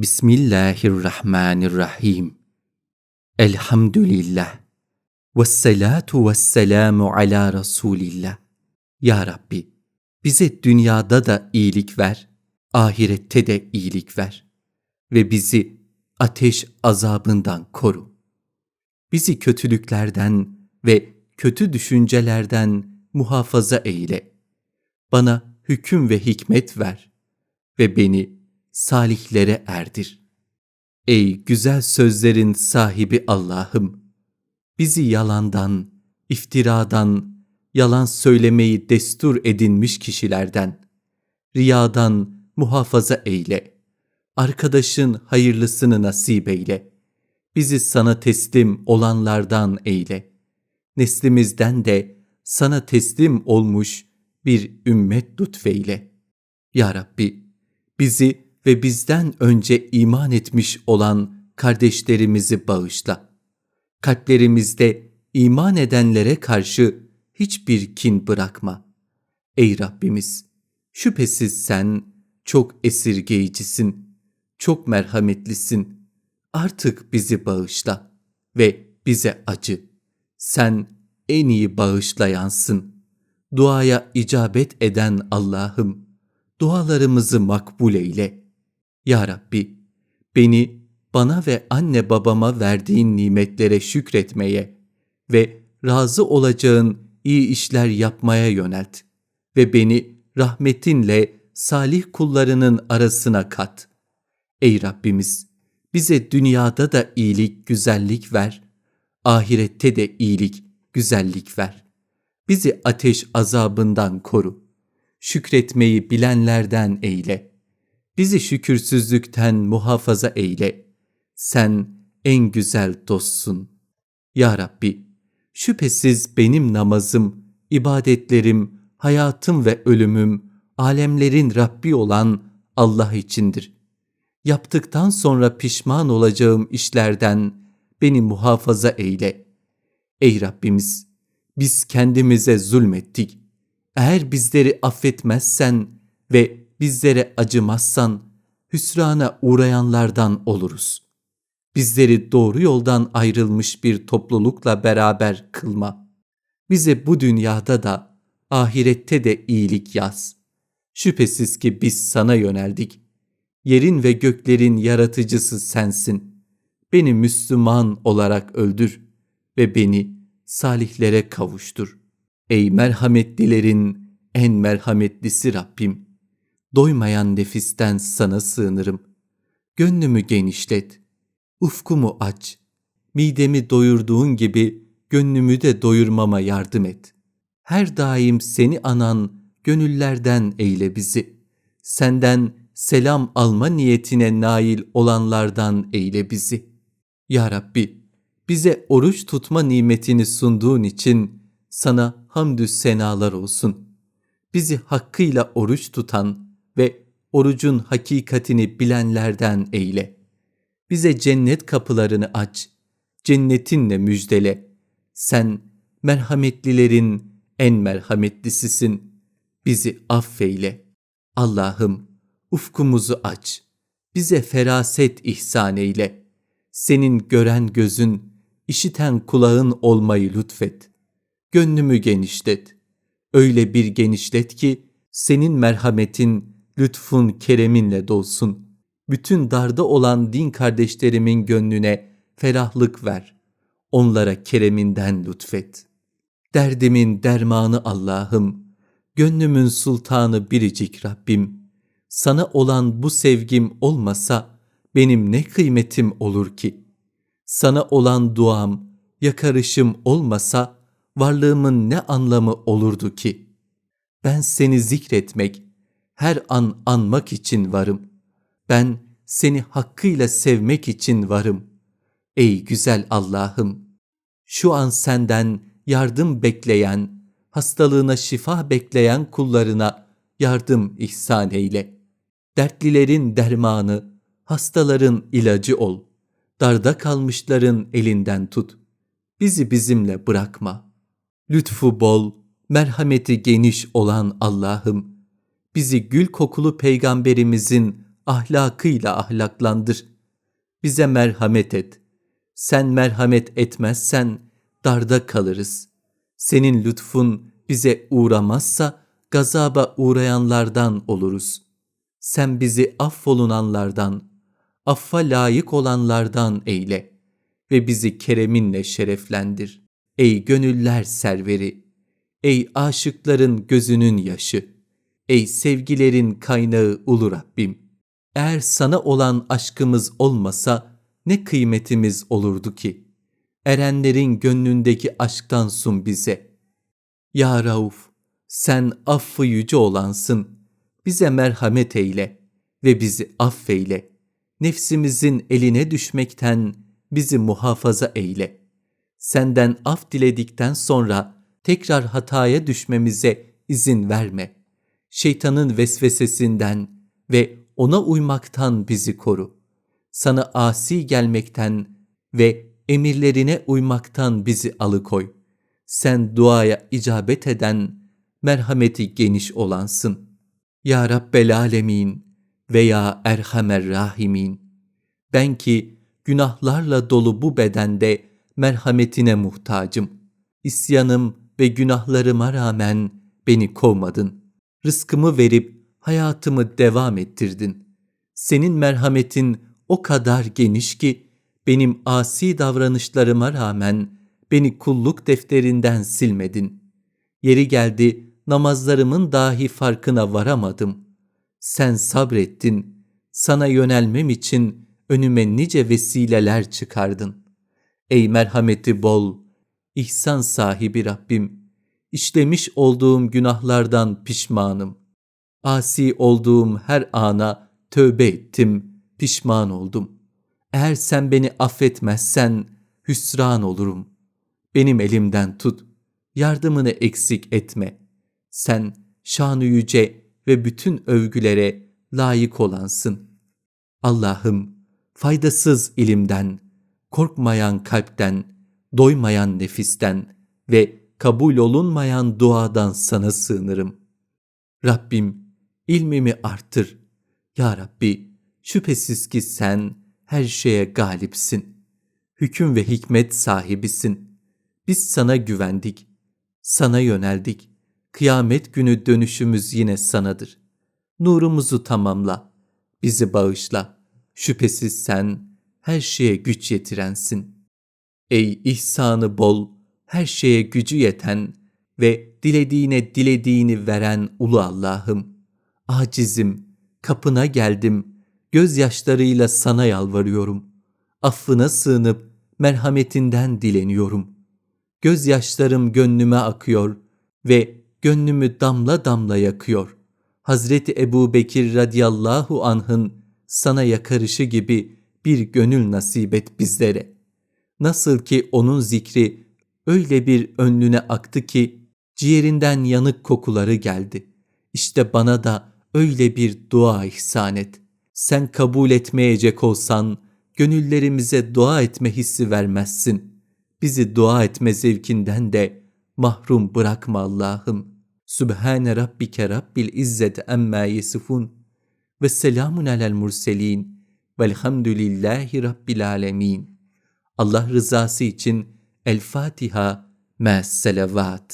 Bismillahirrahmanirrahim. Elhamdülillah. Vessalatu vesselamu ala Resulillah. Ya Rabbi, bize dünyada da iyilik ver, ahirette de iyilik ver ve bizi ateş azabından koru. Bizi kötülüklerden ve kötü düşüncelerden muhafaza eyle. Bana hüküm ve hikmet ver ve beni salihlere erdir. Ey güzel sözlerin sahibi Allah'ım! Bizi yalandan, iftiradan, yalan söylemeyi destur edinmiş kişilerden, riyadan muhafaza eyle. Arkadaşın hayırlısını nasip eyle. Bizi sana teslim olanlardan eyle. Neslimizden de sana teslim olmuş bir ümmet lütfeyle. Ya Rabbi, bizi ve bizden önce iman etmiş olan kardeşlerimizi bağışla. Kalplerimizde iman edenlere karşı hiçbir kin bırakma. Ey Rabbimiz, şüphesiz sen çok esirgeyicisin, çok merhametlisin. Artık bizi bağışla ve bize acı. Sen en iyi bağışlayansın. Duaya icabet eden Allah'ım, dualarımızı makbul eyle. Ya Rabbi, beni bana ve anne babama verdiğin nimetlere şükretmeye ve razı olacağın iyi işler yapmaya yönelt ve beni rahmetinle salih kullarının arasına kat. Ey Rabbimiz, bize dünyada da iyilik, güzellik ver, ahirette de iyilik, güzellik ver. Bizi ateş azabından koru. Şükretmeyi bilenlerden eyle. Bizi şükürsüzlükten muhafaza eyle. Sen en güzel dostsun. Ya Rabbi, şüphesiz benim namazım, ibadetlerim, hayatım ve ölümüm, alemlerin Rabbi olan Allah içindir. Yaptıktan sonra pişman olacağım işlerden beni muhafaza eyle. Ey Rabbimiz, biz kendimize zulmettik. Eğer bizleri affetmezsen ve bizlere acımazsan hüsrana uğrayanlardan oluruz. Bizleri doğru yoldan ayrılmış bir toplulukla beraber kılma. Bize bu dünyada da ahirette de iyilik yaz. Şüphesiz ki biz sana yöneldik. Yerin ve göklerin yaratıcısı sensin. Beni Müslüman olarak öldür ve beni salihlere kavuştur. Ey merhametlilerin en merhametlisi Rabbim! Doymayan nefisten sana sığınırım. Gönlümü genişlet, ufkumu aç. Midemi doyurduğun gibi gönlümü de doyurmama yardım et. Her daim seni anan gönüllerden eyle bizi. Senden selam alma niyetine nail olanlardan eyle bizi. Ya Rabbi, bize oruç tutma nimetini sunduğun için sana hamdü senalar olsun. Bizi hakkıyla oruç tutan ve orucun hakikatini bilenlerden eyle. Bize cennet kapılarını aç, cennetinle müjdele. Sen merhametlilerin en merhametlisisin. Bizi affeyle. Allah'ım ufkumuzu aç. Bize feraset ihsan eyle. Senin gören gözün, işiten kulağın olmayı lütfet. Gönlümü genişlet. Öyle bir genişlet ki senin merhametin, lütfun, kereminle dolsun. Bütün darda olan din kardeşlerimin gönlüne ferahlık ver. Onlara kereminden lütfet. Derdimin dermanı Allah'ım, gönlümün sultanı biricik Rabbim. Sana olan bu sevgim olmasa benim ne kıymetim olur ki? Sana olan duam, yakarışım olmasa varlığımın ne anlamı olurdu ki? Ben seni zikretmek, her an anmak için varım. Ben seni hakkıyla sevmek için varım. Ey güzel Allah'ım! Şu an senden yardım bekleyen, hastalığına şifa bekleyen kullarına yardım ihsan eyle. Dertlilerin dermanı, hastaların ilacı ol. Darda kalmışların elinden tut. Bizi bizimle bırakma. Lütfu bol, merhameti geniş olan Allah'ım, bizi gül kokulu peygamberimizin ahlakıyla ahlaklandır. Bize merhamet et. Sen merhamet etmezsen darda kalırız. Senin lütfun bize uğramazsa gazaba uğrayanlardan oluruz. Sen bizi affolunanlardan, affa layık olanlardan eyle ve bizi kereminle şereflendir. Ey gönüller serveri, ey aşıkların gözünün yaşı, ey sevgilerin kaynağı ulu Rabbim. Eğer sana olan aşkımız olmasa ne kıymetimiz olurdu ki? Erenlerin gönlündeki aşktan sun bize. Ya Rauf, sen affı yüce olansın. Bize merhamet eyle ve bizi affeyle. Nefsimizin eline düşmekten bizi muhafaza eyle. Senden af diledikten sonra tekrar hataya düşmemize izin verme. Şeytanın vesvesesinden ve ona uymaktan bizi koru. Sana asi gelmekten ve emirlerine uymaktan bizi alıkoy. Sen duaya icabet eden, merhameti geniş olansın. Ya Rabbel Alemin ve Ya Erhamer Rahimin. Ben ki günahlarla dolu bu bedende merhametine muhtacım. İsyanım ve günahlarıma rağmen beni kovmadın. Rızkımı verip hayatımı devam ettirdin. Senin merhametin o kadar geniş ki benim asi davranışlarıma rağmen beni kulluk defterinden silmedin. Yeri geldi namazlarımın dahi farkına varamadım. Sen sabrettin, sana yönelmem için önüme nice vesileler çıkardın. Ey merhameti bol, ihsan sahibi Rabbim, işlemiş olduğum günahlardan pişmanım. Asi olduğum her ana tövbe ettim, pişman oldum. Eğer sen beni affetmezsen hüsran olurum. Benim elimden tut, yardımını eksik etme. Sen şanı yüce ve bütün övgülere layık olansın. Allah'ım faydasız ilimden, korkmayan kalpten, doymayan nefisten ve kabul olunmayan duadan sana sığınırım. Rabbim ilmimi arttır. Ya Rabbi şüphesiz ki sen her şeye galipsin. Hüküm ve hikmet sahibisin. Biz sana güvendik. Sana yöneldik. Kıyamet günü dönüşümüz yine sanadır. Nurumuzu tamamla. Bizi bağışla. Şüphesiz sen her şeye güç yetirensin. Ey ihsanı bol, her şeye gücü yeten ve dilediğine dilediğini veren ulu Allah'ım. Acizim, kapına geldim, gözyaşlarıyla sana yalvarıyorum. Affına sığınıp merhametinden dileniyorum. Gözyaşlarım gönlüme akıyor ve gönlümü damla damla yakıyor. Hazreti Ebu Bekir radıyallahu anh'ın sana yakarışı gibi bir gönül nasip et bizlere. Nasıl ki onun zikri öyle bir önlüne aktı ki ciğerinden yanık kokuları geldi. İşte bana da öyle bir dua ihsan et. Sen kabul etmeyecek olsan gönüllerimize dua etme hissi vermezsin. Bizi dua etme zevkinden de mahrum bırakma Allah'ım. Sübhane Rabbike Rabbil İzzet emma yesifun ve selamun alel murselin velhamdülillahi Rabbil alemin. Allah rızası için الفاتحة مع السلوات